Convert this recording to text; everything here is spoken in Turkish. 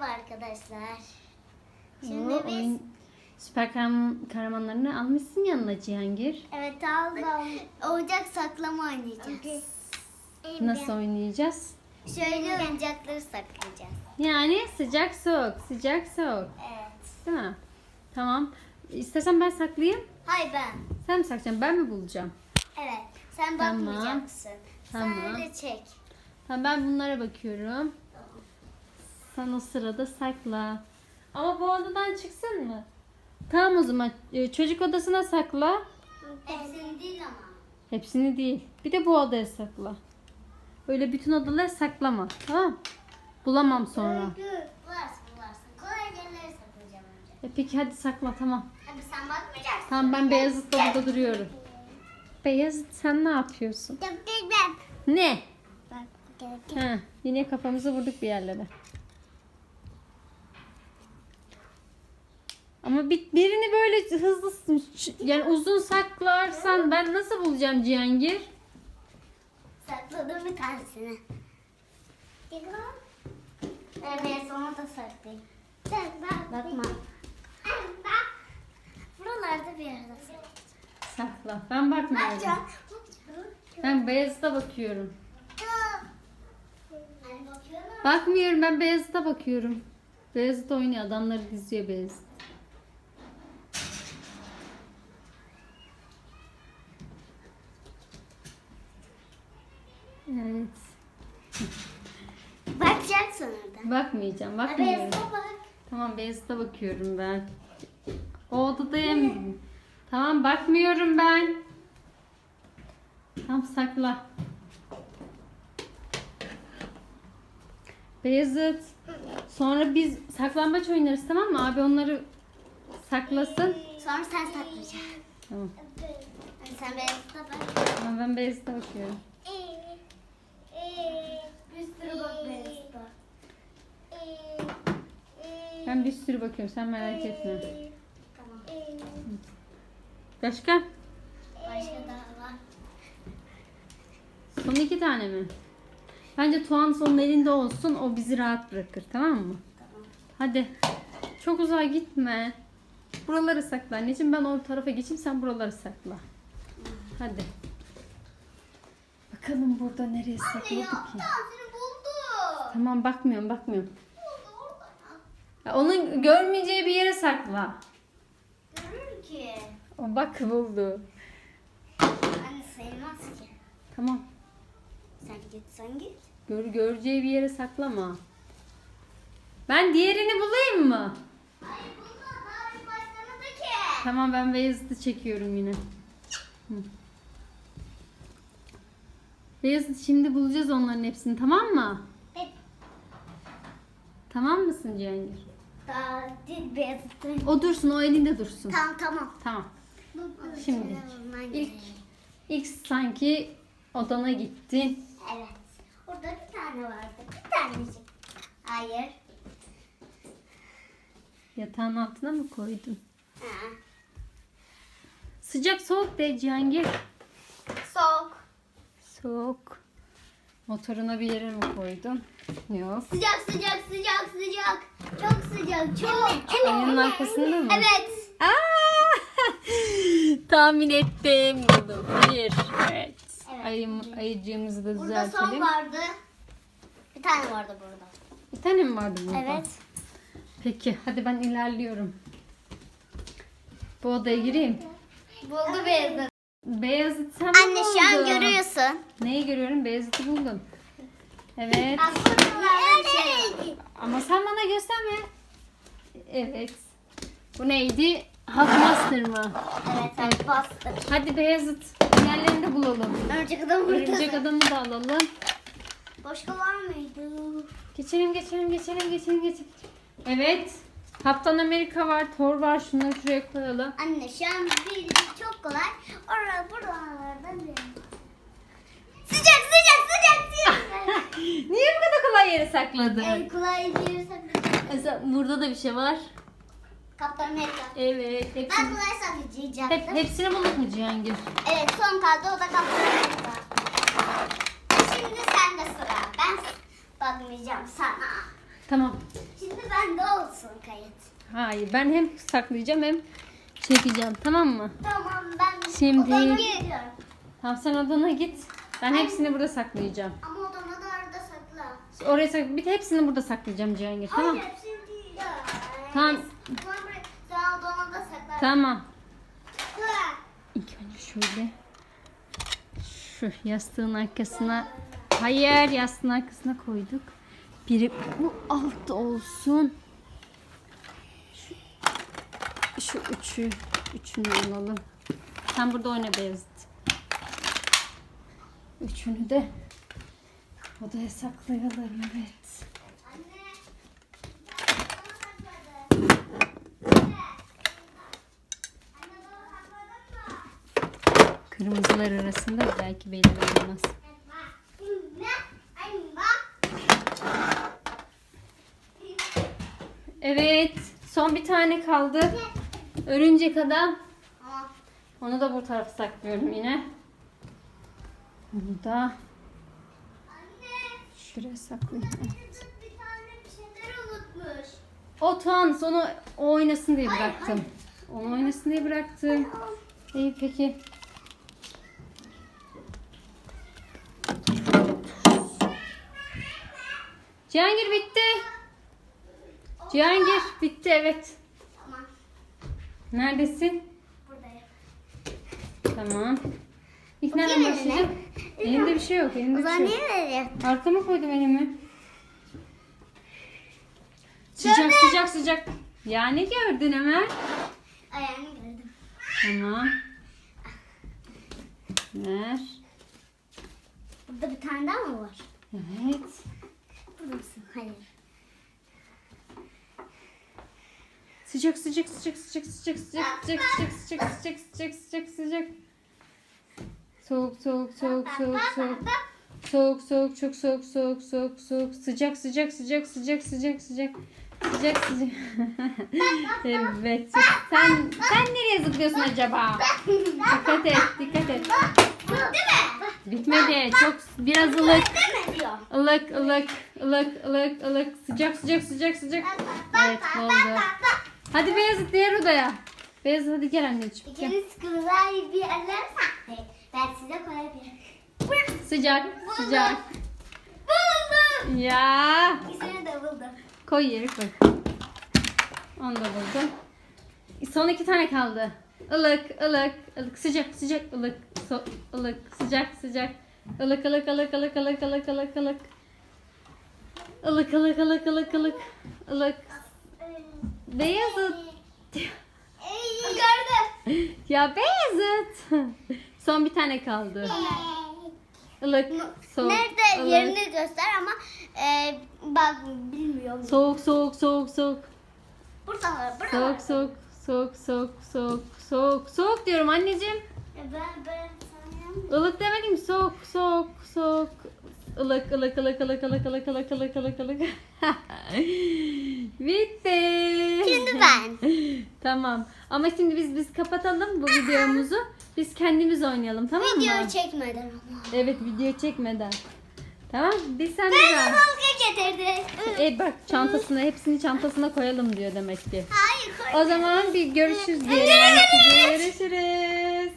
Merhaba arkadaşlar. Şimdi Oo, biz oyun- Süper kahraman- kahramanlarını almışsın yanına Cihangir. evet aldık. Oyuncak saklama oynayacağız. Nasıl oynayacağız? Şöyle oyuncakları saklayacağız. Yani sıcak soğuk, sıcak soğuk. Evet. Değil mi? Tamam. İstersen ben saklayayım. Hay ben. Sen mi sakacaksın? Ben mi bulacağım? Evet. Sen Tamam. bakmayacaksın. Tamam. Sen de çek. Tamam ben bunlara bakıyorum. Sen o sırada sakla. Ama bu odadan çıksın mı? Tamam o zaman e, çocuk odasına sakla. Hepsini değil ama. Hepsini değil. Bir de bu odaya sakla. Öyle bütün odaları saklama. Tamam Bulamam sonra. Bularsın bularsın. Kolay yerlere saklayacağım önce. E peki hadi sakla tamam. Hadi sen bakmayacaksın. Tamam ben Beyazıt'la burada duruyorum. Beyazıt sen ne yapıyorsun? Ne? Bak. Ha, yine kafamızı vurduk bir yerlere. Ama bir, birini böyle hızlı yani uzun saklarsan ben nasıl bulacağım Cihangir? Sakladım bir tanesini. Evet sonra da saklayayım. Bakma. Buralarda bir yerde. Sakla. Ben bakmıyorum. Ben Beyazıt'a bakıyorum. Bakıyorum. Bakmıyorum ben Beyazıt'a bakıyorum. Beyazıt oynuyor adamları diziyor Beyazıt. Evet. Bakacaksın orada. Bakmayacağım. Bakmıyorum. Evet bak. Tamam Beyazıt'a bakıyorum ben. O odadayım. Tamam bakmıyorum ben. Tamam sakla. Beyazıt. Sonra biz saklambaç oynarız tamam mı? Abi onları saklasın. Sonra sen saklayacaksın. Tamam. Sen beyazda bak. Tamam ben Beyazıt'a bakıyorum. Bir sürü bak beyazda. Ben bir sürü bakıyorum sen merak etme. Tamam. Başka? Başka daha var. Son iki tane mi? Bence Tuğan sonun elinde olsun. O bizi rahat bırakır. Tamam mı? Tamam. Hadi. Çok uzağa gitme. Buraları sakla. Anneciğim ben o tarafa geçeyim sen buraları sakla. Hadi. Bakalım burada nereye sakladık ki? Tamam bakmıyorum bakmıyorum. Ya onun görmeyeceği bir yere sakla. Görür ki. O bak buldu. Anne sayılmaz ki. Tamam. Sen git sen git. Gör, göreceği bir yere saklama. Ben diğerini bulayım mı? Hayır buldu. Daha bir başlamadı ki. Tamam ben Beyazıt'ı çekiyorum yine. Hı. Beyazıt şimdi bulacağız onların hepsini tamam mı? Evet. Tamam mısın Cihangir? Daha. O dursun o elinde dursun. Tamam tamam. Tamam. Şimdi ilk İlk. ilk sanki odana gittin. Evet. Orada bir tane vardı. Bir tanecik. Hayır. Yatağın altına mı koydun? Ha. Sıcak soğuk de Cihangir. Soğuk. Soğuk. Motoruna bir yere mi koydun? Yok. Sıcak sıcak sıcak sıcak. Çok sıcak çok. Ayının arkasında mı? Evet. Aa! Tahmin ettim buldum. Bir. Evet. Evet. Ayım, ayıcığımızı da Burada son düzeltelim. vardı. Bir tane vardı burada. Bir tane mi vardı burada? Evet. Peki hadi ben ilerliyorum. Bu odaya gireyim. Buldu beyazı. Beyazıt sen Anne şu an görüyorsun. Neyi görüyorum? Beyazıt'ı buldum. Evet. Ama sen bana gösterme. Evet. Bu neydi? Hulkmaster mı? Evet bastır. Hadi Beyazıt. Diğerlerini de bulalım. Örümcek adam Örümcek burada. adamı da alalım. Başka var mıydı? Geçelim geçelim geçelim geçelim geçelim. Evet. Kaptan Amerika var, Thor var. Şunları şuraya koyalım. Anne şu an bildik çok kolay. Orada buralardan bir. Sıcak sıcak. Niye bu kadar kolay yere sakladın? en kolay diyorsak. Mesela burada da bir şey var. Kaptan Amerika. Evet. Ben Hepsini, kolay hep, saklayacaktım. hepsini bulduk mu Cihangir? Evet son kaldı o da Kaptan Amerika. Şimdi sende sıra. Ben bakmayacağım sana. Tamam. Şimdi ben bende olsun kayıt. Hayır ben hem saklayacağım hem çekeceğim tamam mı? Tamam ben Şimdi- odama gidiyorum. Tamam sen odana git. Ben hepsini burada saklayacağım. Ama odama da arada sakla. Oraya sak bir de hepsini burada saklayacağım Cihangir tamam Hayır hepsini değil. Tamam. Sen odama da sakla. Tamam. İlk önce şöyle şu yastığın arkasına hayır yastığın arkasına koyduk. Biri bu altta olsun. Şu, şu üçü üçünü alalım. Sen burada oyna Beyazıt. Üçünü de odaya saklayalım evet. Kırmızılar arasında belki belli olmaz. Evet son bir tane kaldı. Örümcek adam. Onu da bu tarafa saklıyorum yine. Bunu da şuraya saklayayım. Evet. O Tuğan onu o oynasın diye bıraktım. Onu oynasın diye bıraktım. İyi peki. Cihangir bitti. Cihangir bitti evet. Neredesin? Tamam. İlk nereden Bakayım eline. başlayacağım? Elimde bir şey yok. Elimde bir şey yok. Arkama koydum elimi. Sıcak Gördüm. sıcak sıcak. Ya ne gördün Ömer? Ayağını gördüm. Tamam. Ver. Burada bir tane daha mı var? Evet. Burada mısın? Hayır. Sıcak sıcak sıcak sıcak sıcak sıcak sıcak sıcak sıcak sıcak sıcak sıcak sıcak. Soğuk soğuk soğuk soğuk soğuk. Soğuk soğuk çok soğuk soğuk soğuk soğuk. Sıcak sıcak sıcak sıcak sıcak sıcak. Sıcak sıcak. evet. Sen sen nereye zıplıyorsun acaba? dikkat et, dikkat et. Bitti? Bitmedi. Çok biraz ılık. Ilık, ılık, ılık, ılık, ılık. Sıcak sıcak sıcak sıcak. Evet oldu. Hadi Beyazıt diğer odaya. Beyazıt hadi gel anneciğim. Gel. İkiniz kızlar bir eller saklayın. Ben size koyabilirim. Sıcak, sıcak. Buldum. Ya. İkisini de buldum. Koy yeri koy. Onu da buldum. Son iki tane kaldı. Ilık, ılık, ılık, sıcak, sıcak, ılık, so, ılık, sıcak, sıcak. Ilık, ılık, ılık, ılık, ılık, ılık, ılık, ılık. Ilık, ılık, ılık, ılık, ılık, ılık. Beyazıt. Ey. Gördüm. Ya Beyazıt. Son bir tane kaldı. Ilık, soğuk, Nerede ılık. yerini göster ama e, bak bilmiyorum. Soğuk, soğuk, soğuk, soğuk. Burada. Burada Soğuk, soğuk, soğuk, soğuk, soğuk, soğuk, soğuk diyorum anneciğim. E, Ben ben sanıyorum. Ilık demedim soğuk, soğuk, soğuk. Ilık, ılık, ılık, ılık, ılık, ılık, ılık, ılık, ılık, ılık. Bitti. Şimdi ben. tamam. Ama şimdi biz biz kapatalım bu videomuzu. Biz kendimiz oynayalım tamam mı? Video çekmeden ama. Evet video çekmeden. Tamam biz sen Ben bir daha. dalga getirdi. E bak çantasına hepsini çantasına koyalım diyor demek ki. Hayır koy. O zaman bir görüşürüz diyelim. Görüşürüz.